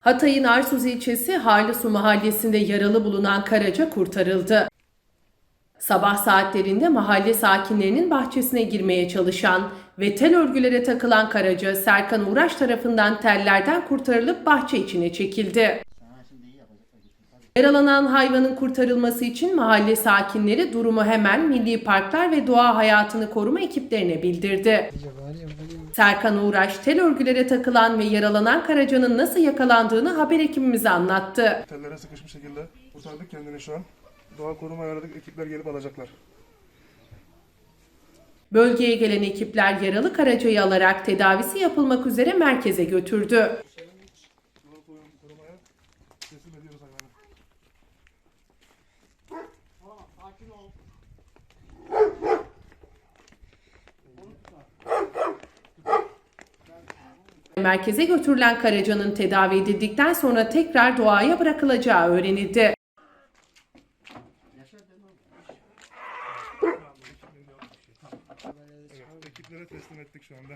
Hatay'ın Arsuz ilçesi Harlısu mahallesinde yaralı bulunan Karaca kurtarıldı. Sabah saatlerinde mahalle sakinlerinin bahçesine girmeye çalışan ve tel örgülere takılan Karaca Serkan Uğraş tarafından tellerden kurtarılıp bahçe içine çekildi. Yaralanan hayvanın kurtarılması için mahalle sakinleri durumu hemen Milli Parklar ve Doğa Hayatını Koruma ekiplerine bildirdi. Serkan Uğraş tel örgülere takılan ve yaralanan Karaca'nın nasıl yakalandığını haber ekibimize anlattı. Tellere sıkışmış şekilde kurtardık kendini şu an. Doğa koruma ayarladık. Ekipler gelip alacaklar. Bölgeye gelen ekipler yaralı Karaca'yı alarak tedavisi yapılmak üzere merkeze götürdü. Teslim ediyoruz hayvanı. Merkeze götürülen Karaca'nın tedavi edildikten sonra tekrar doğaya bırakılacağı öğrenildi. Ekiplere teslim ettik şu anda.